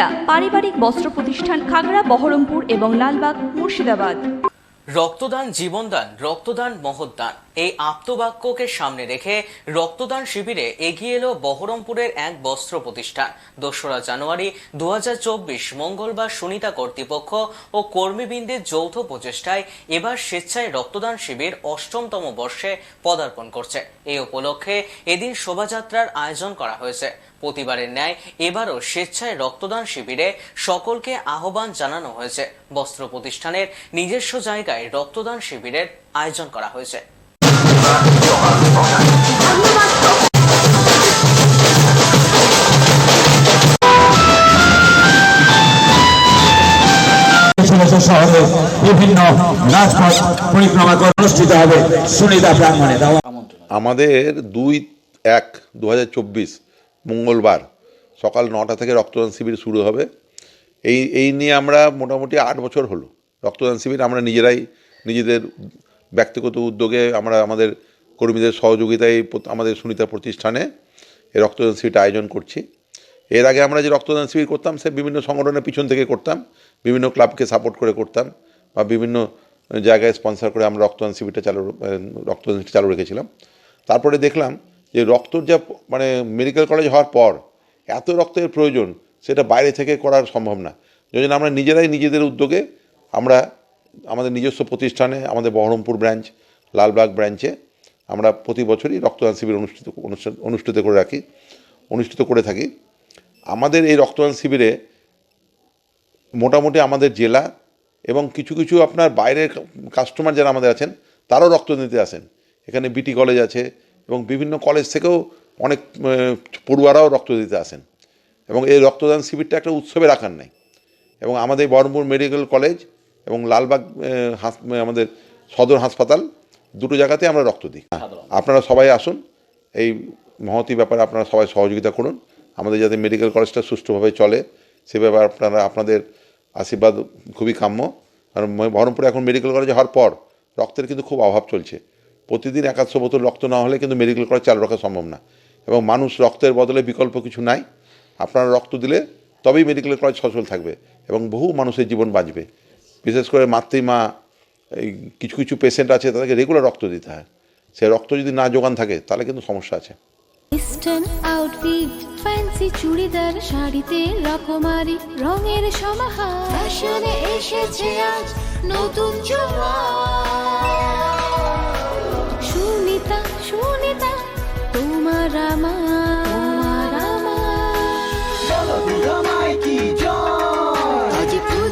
সুনিতা পারিবারিক বস্ত্র প্রতিষ্ঠান খাগড়া, বহরমপুর এবং লালবাগ, মুর্শিদাবাদ। রক্তদান জীবনদান, রক্তদান মহৎদান। এই আপ্তবাক্যকে সামনে রেখে রক্তদান শিবিরে এগিয়ে এলো বহরমপুরের এক বস্ত্র প্রতিষ্ঠান। দোসরা জানুয়ারি দু হাজার চব্বিশ মঙ্গলবার সুনিতা কর্তৃপক্ষ ও কর্মীবৃন্দের যৌথ প্রচেষ্টায় এবার স্বেচ্ছায় রক্তদান শিবির অষ্টমতম বর্ষে পদার্পণ করছে। এই উপলক্ষে এদিন শোভাযাত্রার আয়োজন করা হয়েছে। প্রতিবারের ন্যায় এবারও স্বেচ্ছায় রক্তদান শিবিরে সকলকে আহ্বান জানানো হয়েছে। বস্ত্র প্রতিষ্ঠানের নিজস্ব জায়গায় রক্তদান শিবিরের আয়োজন করা হয়েছে। সমস্ত শহরে বিভিন্ন রাজপথ পরিক্রমা অনুষ্ঠিত হবে সুনিতা প্রাঙ্গণে। আমাদের দুই এক দু মঙ্গলবার, সকাল নটা থেকে রক্তদান শিবির শুরু হবে। এই এই নিয়ে আমরা মোটামুটি আট বছর হলো। রক্তদান শিবির আমরা নিজেরাই, নিজেদের ব্যক্তিগত উদ্যোগে আমরা আমাদের কর্মীদের সহযোগিতায় আমাদের সুনিতা প্রতিষ্ঠানে এই রক্তদান শিবিরটা আয়োজন করছি। এর আগে আমরা যে রক্তদান শিবির করতাম, সে বিভিন্ন সংগঠনের পিছন থেকে করতাম, বিভিন্ন ক্লাবকে সাপোর্ট করে করতাম বা বিভিন্ন জায়গায় স্পন্সর করে আমরা রক্তদান শিবিরটা চালু, রক্তদান শিবির চালু রেখেছিলাম। তারপরে দেখলাম যে রক্তর যা মানে মেডিকেল কলেজ হওয়ার পর এত রক্তের প্রয়োজন, সেটা বাইরে থেকে করার সম্ভব না। জন্য আমরা নিজেরাই নিজেদের উদ্যোগে আমরা আমাদের নিজস্ব প্রতিষ্ঠানে, আমাদের বহরমপুর ব্রাঞ্চ লালবাগ ব্রাঞ্চে আমরা প্রতি বছরই রক্তদান শিবির অনুষ্ঠিত অনুষ্ঠিত করে রাখি, অনুষ্ঠিত করে থাকি। আমাদের এই রক্তদান শিবিরে মোটামুটি আমাদের জেলা এবং কিছু কিছু আপনার বাইরের কাস্টমার যারা আমাদের আছেন, তারাও রক্ত দিতে আসেন। এখানে বিটি কলেজ আছে এবং বিভিন্ন কলেজ থেকেও অনেক পড়ুয়ারাও রক্ত দিতে আসেন। এবং এই রক্তদান শিবিরটা একটা উৎসবের আকার নেয়। এবং আমাদের বহরমপুর মেডিকেল কলেজ এবং লালবাগ হাস- আমাদের সদর হাসপাতাল, দুটো জায়গাতে আমরা রক্ত দিই। আপনারা সবাই আসুন, এই মহতি ব্যাপারে আপনারা সবাই সহযোগিতা করুন। আমাদের যাতে মেডিকেল কলেজটা সুষ্ঠুভাবে চলে, সে ব্যাপারে আপনারা, আপনাদের আশীর্বাদ খুবই কাম্য। কারণ বহরমপুরে এখন মেডিকেল কলেজ হওয়ার পর রক্তের কিন্তু খুব অভাব চলছে। প্রতিদিন একাদশো বোতল রক্ত না হলে কিন্তু মেডিকেল কলেজ চালু রাখা সম্ভব না। এবং মানুষ রক্তের বদলে বিকল্প কিছু নাই। আপনারা রক্ত দিলে তবেই মেডিকেল কলেজ সচল থাকবে এবং বহু মানুষের জীবন বাঁচবে। বিশেষ করে মাতৃমা, এই কিছু কিছু পেশেন্ট আছে, তাদেরকে রেগুলার রক্ত দিতে হয়। সে রক্ত যদি না যোগান থাকে, তাহলে কিন্তু সমস্যা আছে। আউটফিট ফ্যান্সি চুড়িদার, শাড়িতে রকমারি, রঙের সমাহার। ফ্যাশনে এসেছে আজ নতুন সুনিতা